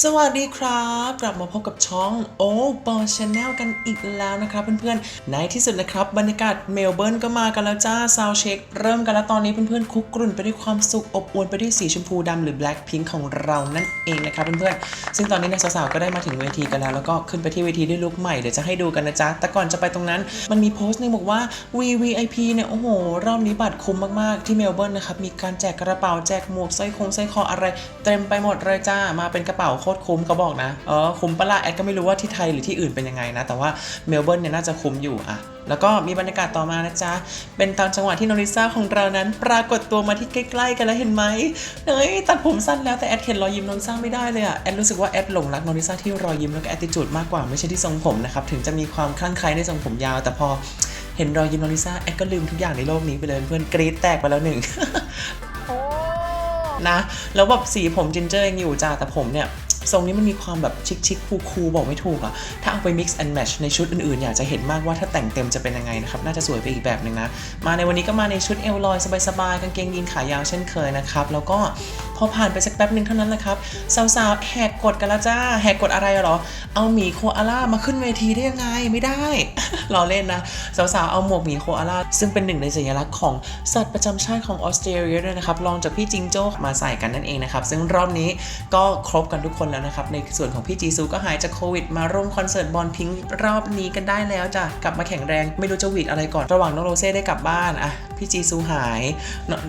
สวัสดีครับ กลับมาพบกับช่องโอ้ปอชแนลกันอีกแล้วนะครับเพื่อนๆในที่สุดนะครับ บรรยากาศเมลเบิร์นก็มากันแล้วจ้าซาวเช็คเริ่มกันแล้วตอนนี้เพื่อนๆคุกกรุ่นไปด้วยความสุขอบอวลไปด้วยสีชมพูดำหรือ Black Pink ของเรานั่นเองนะครับเพื่อนๆซึ่งตอนนี้นยสาวๆก็ได้มาถึงเวทีกันแล้ว แล้วก็ขึ้นไปที่เวทีด้วยลุคใหม่เดี๋ยวจะให้ดูกันนะจ๊ะแต่ก่อนจะไปตรงนั้น มันมีโพสต์หนึงบอกว่า VVIP เนี่ยโอ้โหรอบนี้บัตรคุ้มมากๆที่เมลเบิร์นนะครับมีการแจกกระเป๋าแจกหมวกสร้อยคงสร้อยคออะไร เต็มไปหมดเลยจ้ามาเป็นกระเป๋าโคตรคุ้มเขาบอกนะเออคุ้มปะละแอดก็ไม่รู้ว่าที่ไทยหรือที่อื่นเป็นยังไงนะ แต่ว่าเมลเบิร์นเนี่ยน่าจะคุ้มอยู่อะแล้วก็มีบรรยากาศต่อมานะจ๊ะ เป็นตอนจังหวะที่โนริซ่าของเรานั้น ปรากฏตัวมาที่ใกล้ๆกันแล้วเห็นไหมเฮ้ยตัดผมสั้นแล้วแต่แอดเห็นรอยยิ้มโนริซ่าไม่ได้เลยอะแอดรู้สึกว่าแอดหลงรักโนริซ่าที่รอยยิ้มแล้วก็แอตติจูดมากกว่าไม่ใช่ที่ทรงผมนะครับถึงจะมีความคลั่งไคล้ในทรงผมยาว แต่พอเห็นรอยยิ้มโนริซ่าแอดก็ลืมทุกอย่างในโลกนี้ไปเลยเพื่อนกรี๊ดแตกไปแล้วหนึ่งนะแล้วแบบสีผมจินเจอร์ยังอยู่จ้าแต่ผมเนี่ย ทรงนี้มันมีความแบบชิคชิคคูคูลๆบอกไม่ถูกอะถ้าเอาไป mix and match ในชุดอื่นๆ อยากจะเห็นมากว่าถ้าแต่งเต็มจะเป็นยังไงนะครับ น่าจะสวยไปอีกแบบหนึ่งนะ มาในวันนี้ก็มาในชุดเอลลอยสบายๆ กางเกงยีนขายาวเช่นเคยนะครับ แล้วก็พอผ่านไปสักแป๊บหนึ่งเท่านั้นแหละครับ สาวๆ แหกกฎกันล้วจ้า แหกกฎอะไรหรอ เอาหมีโคอาล่ามาขึ้นเวทีได้ยังไงไม่ได้ราเล่นนะ สาวๆ เอาหมวกหมีโคอาล่าซึ่งเป็นหนึ่งในสัญลักษณ์ของสัตว์ประจำชาติของออสเตรเลียด้วยนะครับลองจากพี่จิงโจ้มาใส่กันนั่นเองนะครับซึ่งรอบนี้ก็ครบกันทุกคนแล้วนะครับ ในส่วนของพี่จีซูก็หายจากโควิด มาร่วมคอนเสิร์ตบอลพิงรอบนี้กันได้แล้วจ้ะกลับมาแข็งแรงไม่รู้จะหวีดอะไรก่อนระหว่างน้องโรเซ่ได้กลับบ้านอะพี่จีซูหาย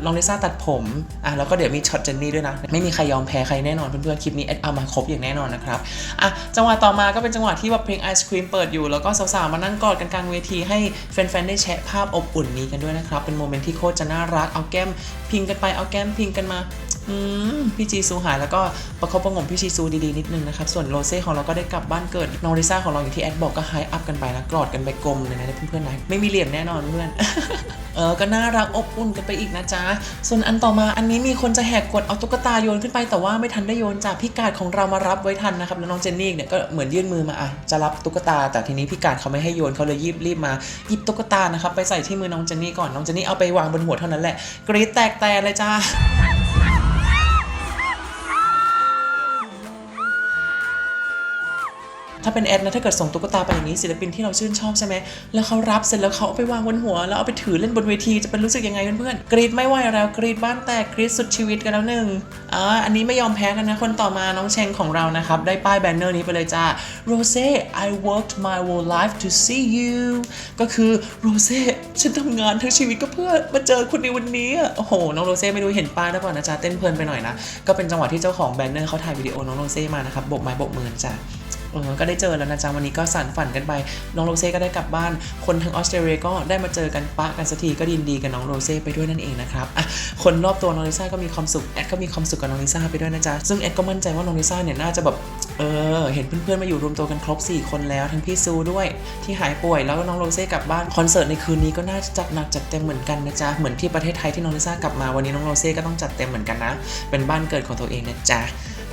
น้องลิซ่าตัดผมอะแล้วก็เดี๋ยวมีช็อตเจนนี่ด้วยนะไม่มีใครยอมแพ้ใครแน่นอนเพื่อนๆคลิปนี้เอ็ดเอามาครบอย่างแน่นอนนะครับอะจังหวะต่อมาก็เป็นจังหวะที่แบบเพลงไอศครีมเปิดอยู่แล้วก็สาวๆมานั่งกอดกันกลางเวทีให้แฟนๆได้แชะภาพอบอุ่นนี้กันด้วยนะครับเป็นโมเมนต์ที่โคตรจะน่ารักเอาแก้มพิงกันไปเอาแก้มพิงกันมา พี่จีซูหายแล้วก็ประคบประงมพี่จีซูดีๆนิดนึงนะครับ ส่วนโรเซ่ของเราก็ได้กลับบ้านเกิดน้องลิซ่าของเราอยู่ที่แอดบอกก็ไฮอัพกันไปนะกอดกันไปกลมเลยนะเพื่อนๆนะไม่มีเหลี่ยมแน่นอนเพื่อนเออ ก็น่ารักอบอุ่นกันไปอีกนะจ๊ะ ส่วนอันต่อมาอันนี้มีคนจะแหกกฎเอาตุ๊กตาโยนขึ้นไปแต่ว่าไม่ทันได้โยนจ้ะพี่กาดของเรามารับไว้ทันนะครับแล้วน้องเจนนี่เนี่ยก็เหมือนยื่นมือมาอะจะรับตุ๊กตา แต่ทีนี้พี่กาดเขาไม่ให้โยนเขาเลยรีบรีบมาหยิบตุ๊กตานะครับไปใส่ที่มือน้องเจนนี่ก่อนน้องเจนนี่เอาไปวางบนหัวเท่านั้นแหละกรี๊ดแตกแตนเลยจ้า ถ้าเป็นแอดนะถ้าเกิดส่งตุ๊กตาไปอย่างนี้ศิลปินที่เราชื่นชอบใช่ไหมแล้วเขารับเสร็จแล้วเขาเอาไปวางบนหัว แล้วเอาไปถือเล่นบนเวทีจะเป็นรู้สึกยังไงเพื่อนๆกรีดไม่ไหวแล้วกรีดบ้านแตกกรีดสุดชีวิตกันแล้วหนึ่งอ่าอันนี้ไม่ยอมแพ้กันนะคนต่อมาน้องเชงของเรานะครับได้ป้ายแบนเนอร์นี้ไปเลยจ้า Rose I worked my whole life to see you ก็คือ Rose ฉันทำงานทั้งชีวิตก็เพื่อมาเจอคุณในวันนี้โอ้โหน้องโรเซ่ไม่รู้เห็นป้ายหรือเปล่านะจ๊ะเต้นเพลินไปหน่อยนะ ก็เป็นจังหวะที่เจ้าของแบนเนอร์เขาถ่ายวิดีโอน้องโรเซ่มานะครับโบกไม้โบกมือจ้ะ เออก็ได้เจอแล้วนะจ๊ะวันนี้ก็สั่นฝันกันไป น้องโรเซ่ก็ได้กลับบ้าน คนทั้งออสเตรเลียก็ได้มาเจอกันปะกันสักทีก็ยินดีกับน้องโรเซ่ไปด้วยนั่นเองนะครับอะคนรอบตัวน้องลิซ่าก็มีความสุขแอดก็มีความสุขกับน้องลิซ่าไปด้วยนะจ๊ะซึ่งแอดก็มั่นใจว่าน้องลิซ่าเนี่ยน่าจะแบบเออเห็นเพื่อนๆมาอยู่รวมตัวกันครบ 4 คนแล้วทั้งพี่ซูด้วยที่หายป่วยแล้วก็น้องโรเซ่กลับบ้านคอนเสิร์ตในคืนนี้ก็น่าจะจัดหนักจัดเต็มเหมือนกันนะจ๊ะเหมือนที่ประเทศไทยที่น้องลิซ่ากลับมาวันนี้น้องโรเซ่ก็ต้องจัดเต็มเหมือนกันนะ เป็นบ้านเกิดของตัวเองนะจ๊ะ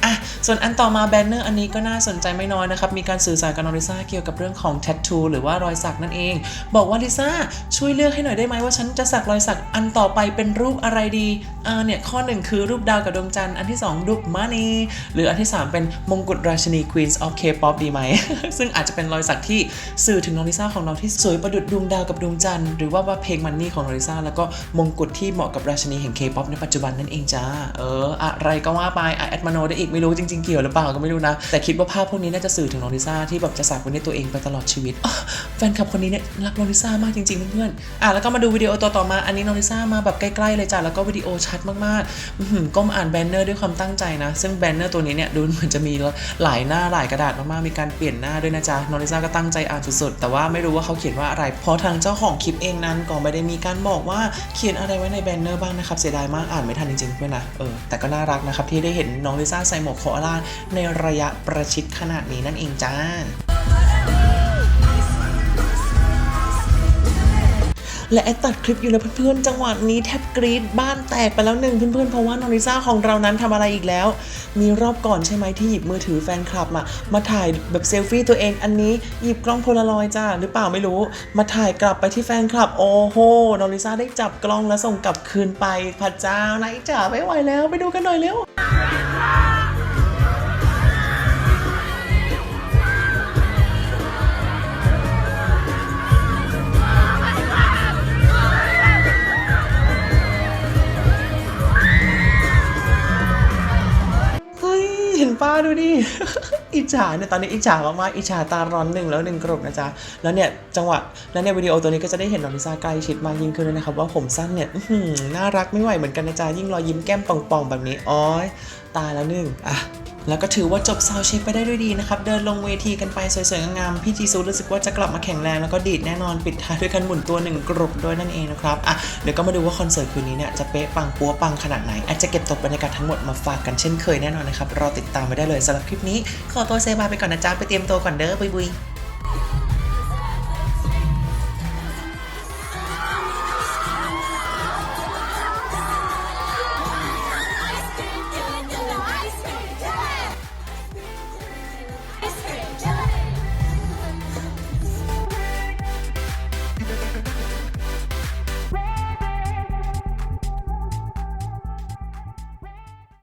อะส่วนอันต่อมาแบนเนอร์อันนี้ก็น่าสนใจไม่น้อยนะครับ มีการสื่อสารกับน้องลิซ่าเกี่ยวกับเรื่องของแท t ทูหรือว่ารอยสักนั่นเอง บอกว่าลิซ่าช่วยเลือกให้หน่อยได้ไหมว่าฉันจะสักรอยสักอันต่อไปเป็นรูปอะไรดีอ่าเนี่ยข้อหนึ่งคือรูปดาวกับดวงจันทร์อันที่2รูปมานีหรืออันที่ 3 เป็นมงกุฎราชินี Queens of K-pop ดีไหม ซึ่งอาจจะเป็นรอยสักที่สื่อถึงน้องลิซ่าของเราที่สวยประดุจดวงดาวกับดวงจันทร์หรือว่าว่าเพลงมันนี่ของน้องลิซ่าแล้วก็มงกุฎที่เหมาะกับราชินีแห่ง K-pop ในปัจจุบันนั่นเองจ้าเอออะไรก็ว่าไปอะแอดมโนได้อีกไม่รู้จริงๆเกี่ยวหรือเปล่าก็ไม่รู้นะ แต่คิดว่าภาพพวกนี้น่าจะสื่อถึงน้องลิซ่าที่แบบจะสักไว้ในตัวเองไปตลอดชีวิตแฟนคลับคนนี้เนี่ยรักน้องลิซ่ามากจริงๆเพื่อนๆอะแล้วก็มาดูวิดีโอตัวต่อมาอันนี้น้องลิซ่ามาแบบใกล้ๆเลยจ้ะแล้วก็วิดีโอชัดมากๆก้มอ่านแบนเนอร์ด้วยความตั้งใจนะ ซึ่งแบนเนอร์ตัวนี้เนี่ยดูเหมือนจะมีหลายหน้าหลายกระดาษมากๆมีการเปลี่ยนหน้าด้วยนะจ๊ะน้องลิซ่าก็ตั้งใจอ่านสุดๆแต่ว่าไม่รู้ว่าเขาเขียนว่าอะไร เพราะทางเจ้าของคลิปเองนั้นก็ไม่ได้มีการบอกว่าเขียนอะไรไว้ในแบนเนอร์บ้างนะครับเสียดายมากอ่านไม่ทันจริงๆเพื่อนนะเออแต่ก็น่ารักนะครับที่ได้เห็นน้องลิซ่าใส่หมวกโคอาล่าในระยะประชิดขนาดนี้นั่นเองจ้าและแอดตัดคลิปอยู่นะเพื่อนๆ จังหวะนี้แทบกรี๊ดบ้านแตกไปแล้วหนึ่งเพื่อนๆ เพราะว่านองลิซ่าของเรานั้นทำอะไรอีกแล้ว มีรอบก่อนใช่ไหมที่หยิบมือถือแฟนคลับมามาถ่ายแบบเซลฟี่ตัวเองอันนี้หยิบกล้องโพลารอยด์จ้าหรือเปล่าไม่รู้ มาถ่ายกลับไปที่แฟนคลับ โอ้โหนองลิซ่าได้จับกล้องแล้วส่งกลับคืนไปพระเจ้าไหนจ๋าไม่ไหวแล้วไปดูกันหน่อยเร็ว ป้าดูดิอิจฉาเนี่ยตอนนี้อิจฉามากๆอิจฉาตาร้อนหนึ่งแล้วหนึ่งกรบนะจ๊ะแล้วเนี่ยจังหวะแล้วเนี่ยวิดีโอตัวนี้ก็จะได้เห็นน้องลิซ่าใกล้ชิดมากยิ่งขึ้นเลยนะครับว่าผมสั้นเนี่ยน่ารักไม่ไหวเหมือนกันนะจ๊ะยิ่งรอยยิ้มแก้มป่องๆแบบนี้อ๋อยตายแล้วหนึ่งอะ แล้วก็ถือว่าจบซาวเช็คไปได้ด้วยดีนะครับ เดินลงเวทีกันไปสวยๆงามๆพี่จีซูรู้สึกว่าจะกลับมาแข็งแรงแล้วก็ดีดแน่นอนปิดท้ายด้วยการหมุนตัวหนึ่งกรบด้วยนั่นเองนะครับอะเดี๋ยวก็มาดูว่าคอนเสิร์ตคืนนี้เนี่ยจะเป๊ะปังปัวปังขนาดไหนอาจจะเก็บตกบรรยากาศทั้งหมดมาฝากกันเช่นเคยแน่นอนนะครับรอติดตามไปได้เลยสำหรับคลิปนี้ขอตัวเซบายไปก่อนนะจ๊ะไปเตรียมตัวก่อนเด้อบุยบุย